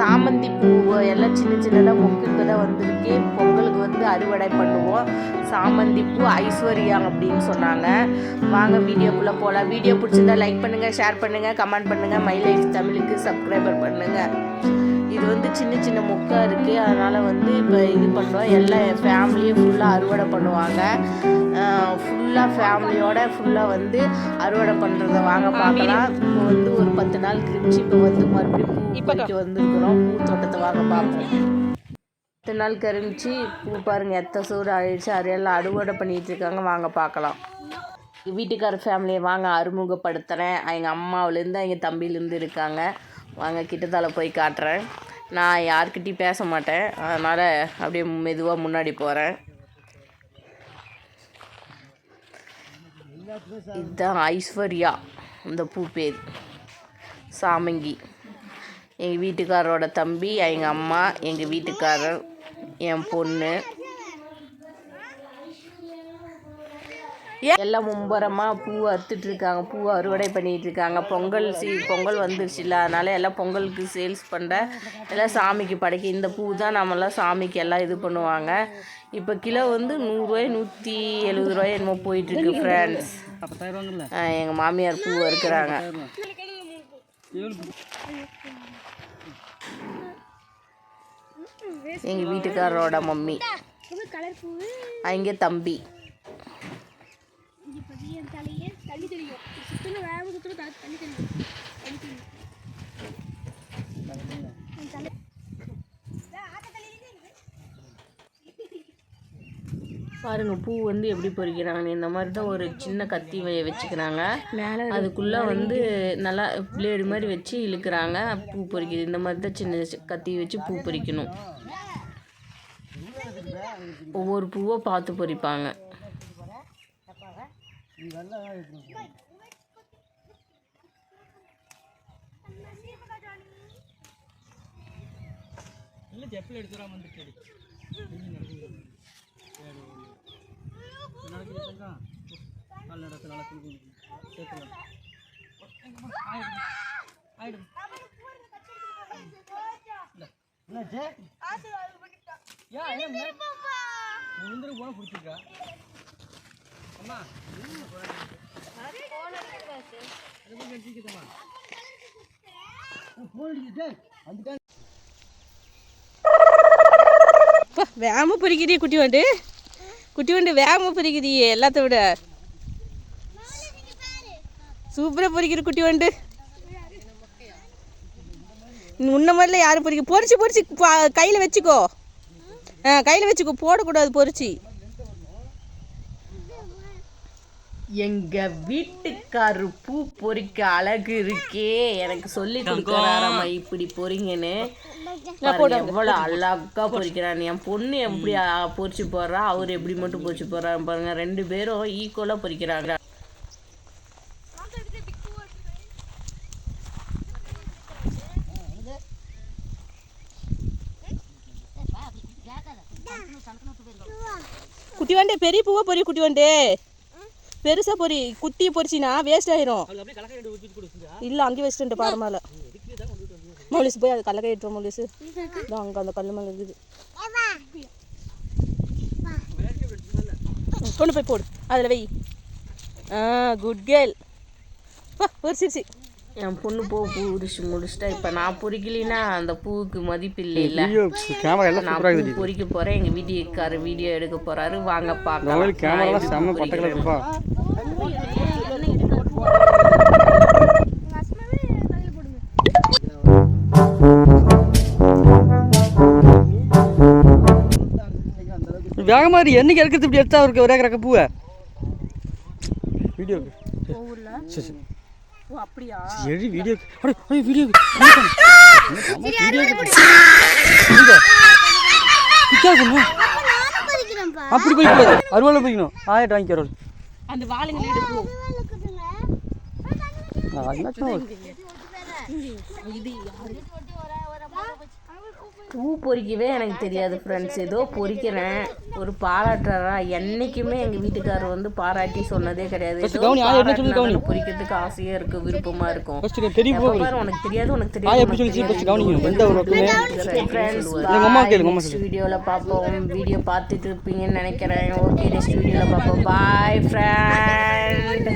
சாமந்தி பூ எல்லாம் சின்ன சின்னதாக பொங்கலுக்கு தான் வந்திருக்கு பொங்கலுக்கு வந்து அறுவடை பண்ணுவோம். சாமந்தி பூ ஐஸ்வர்யா அப்படின்னு சொன்னாங்க. வாங்க வீடியோக்குள்ளே போகலாம் வீடியோ பிடிச்சிருந்தா லைக் பண்ணுங்கள் ஷேர் பண்ணுங்கள் கமெண்ட் பண்ணுங்கள் மை லைஃப் தமிழுக்கு சப்ஸ்கிரைபர் பண்ணுங்கள் இது வந்து சின்ன சின்ன மொக்கா இருக்குது அதனால் வந்து இப்போ இது பண்ணுறோம் எல்லாம் என் ஃபேமிலியும் ஃபுல்லாக அறுவடை பண்ணுவாங்க. ஃபுல்லாக ஃபேமிலியோட ஃபுல்லாக வந்து அறுவடை பண்ணுறத வாங்க பார்க்கலாம். இப்போ வந்து ஒரு பத்து நாள் கழிச்சு இப்போ வந்து மறுபடியும் பூ பறிக்க வந்திருக்கிறோம். பூ தோட்டத்தை வாங்க பார்ப்போம். பத்து நாள் கழிச்சு பூ பாருங்கள் எத்த சூடு அழிச்சு அறையெல்லாம் அறுவடை பண்ணிட்டு இருக்காங்க. வாங்க பார்க்கலாம். வீட்டுக்கார ஃபேமிலியை வாங்க அறிமுகப்படுத்துகிறேன் எங்கள் அம்மாவிலேருந்து எங்கள் தம்பியிலேருந்து இருக்காங்க. வாங்க கிட்டத்தால போய் காட்டுறேன். நான் யார்கிட்டையும் பேச மாட்டேன். அதனால் அப்படியே மெதுவாக முன்னாடி போகிறேன் இதுதான் ஐஸ்வர்யா இந்த பூ பேர். சாமங்கி. எங்கள் வீட்டுக்காரரோட தம்பி எங்கள் அம்மா எங்கள் வீட்டுக்காரர் என் பொண்ணு. எல்லாம் மும்பரமாக பூ அறுத்துட்டு இருக்காங்க. பூ அறுவடை பண்ணிட்டு இருக்காங்க. பொங்கல் சி பொங்கல் வந்துருச்சுல அதனால எல்லாம் பொங்கலுக்கு சேல்ஸ் பண்ண எல்லாம் சாமிக்கு படைக்க இந்த பூ தான் நம்மளாம் சாமிக்கு எல்லாம் இது பண்ணுவாங்க. இப்போ கிலோ வந்து நூறுரூவாய் நூற்றி எழுபது ரூபாய் என்னமோ போயிட்டுருக்கு ஃப்ரெண்ட்ஸ் எங்கள் மாமியார் பூ அறுக்கிறாங்க. எங்கள் வீட்டுக்காரரோட மம்மி. அங்கே தம்பி. இங்கே பற்றி என் தலையே தள்ளி தெரியும். சுத்தணும் வேக சுத்தணும் தலை தள்ளி தெரியும். தள்ளி தெரியும். என் தலை. பாருங்க பூ வந்து எப்படி பொறிக்கிறாங்க இந்த மாதிரி தான் ஒரு சின்ன கத்தி வச்சுக்கிறாங்க. அதுக்குள்ள வந்து நல்லா பிளேடு மாதிரி வச்சு இழுக்கிறாங்க. பூ பொறிக்குது. இந்த மாதிரி தான் சின்ன சி- கத்தி வச்சு பூ பொறிக்கணும். ஒவ்வொரு பூவை பார்த்து பொறிப்பாங்க. இல்லை செப்பில் எடுத்துடாம வந்துட்டு நடக்குதுங்களா கால் நடத்து நல்லா துணி சேர்த்துலாம் ஆயிடும் ஆயிடும் ஏன் முந்திரி போனால் பிடிச்சிருக்கா? வேம பொறிக்கிறிய குட்டி வண்டு. குட்டி வண்டு வேம பொறிக்கிறியே எல்லாத்த விட. சூப்பராக பொறிக்கிற குட்டி வண்டு. உன்ன மாதிரில யாரும் பொறிக்க பொறிச்சு பொறிச்சு கையில் வச்சுக்கோ. ஆ கையில் வச்சுக்கோ. போடக்கூடாது பொறிச்சு. எங்க வீட்டுக்காரு பூ பொறிக்க அழகு இருக்கே. எனக்கு சொல்லி கொடுக்குறாராம்மா இப்படி பொறிங்கன்னு. எவ்வளவு அழகா பொறிக்கிறான். என் பொண்ணு எப்படி பொறிச்சு போடுறா? அவர் எப்படி மட்டும் பொறிச்சு போடுறாரு பாருங்க. ரெண்டு பேரும் ஈக்குவலா பொறிக்கிறாங்க. குட்டி வண்டே பெரிய பூவா பொறி குட்டி வண்டே? பெருசா பொறி குட்டி பொறிச்சினா வேஸ்ட் ஆயிரும். இல்ல அங்கே வச்சுட்டு பாரமால மௌலிஸ் போய் அது கல்ல கைட்டுறோம் மௌலிஸ் அங்க அந்த கல்லு மேல இருக்குது. கொண்டு போய் போடு. அதில் வை. ஆ குட் கேர்ள் வா பொறிச்சிருச்சு. என் பொண்ணு பூ பூ உரிச்சு முடிச்சிட்டா இப்போ நான் பொறிக்கலினா அந்த பூவுக்கு மதிப்பு இல்லை. இல்லை வீடியோ கேமரா எல்லாம் நான் பொறிக்க போகிறேன் எங்கள் வீடியோக்காரர் வீடியோ எடுக்க போகிறாரு வாங்க பார்க்கலாம். வேகமாக என்னைக்கு எடுக்கிறது இப்படி எடுத்தா அவருக்கு ஒரே கிடக்க பூவை? வீடியோ சரி சரி. ஓ அப்படியா? எடி வீடியோ அடே பண்ணு போய்க்கணும் அந்த வாளுங்களை பூ பொறிக்கவே எனக்கு தெரியாது ஃப்ரெண்ட்ஸ் ஏதோ பொறிக்கிறேன். ஒரு பாராட்டுறா என்றைக்குமே எங்கள் வீட்டுக்காரர் வந்து பாராட்டி சொன்னதே கிடையாது. பொறிக்கிறதுக்கு ஆசையாக இருக்குது விருப்பமாக இருக்கும். உனக்கு தெரியாது உனக்கு தெரியாது வீடியோவில் பார்ப்போம் வீடியோ பார்த்துட்டு இருப்பீங்கன்னு நினைக்கிறேன். ஓகே நெக்ஸ்ட் வீடியோவில் பார்ப்போம் பாய் ஃப்ரெண்ட்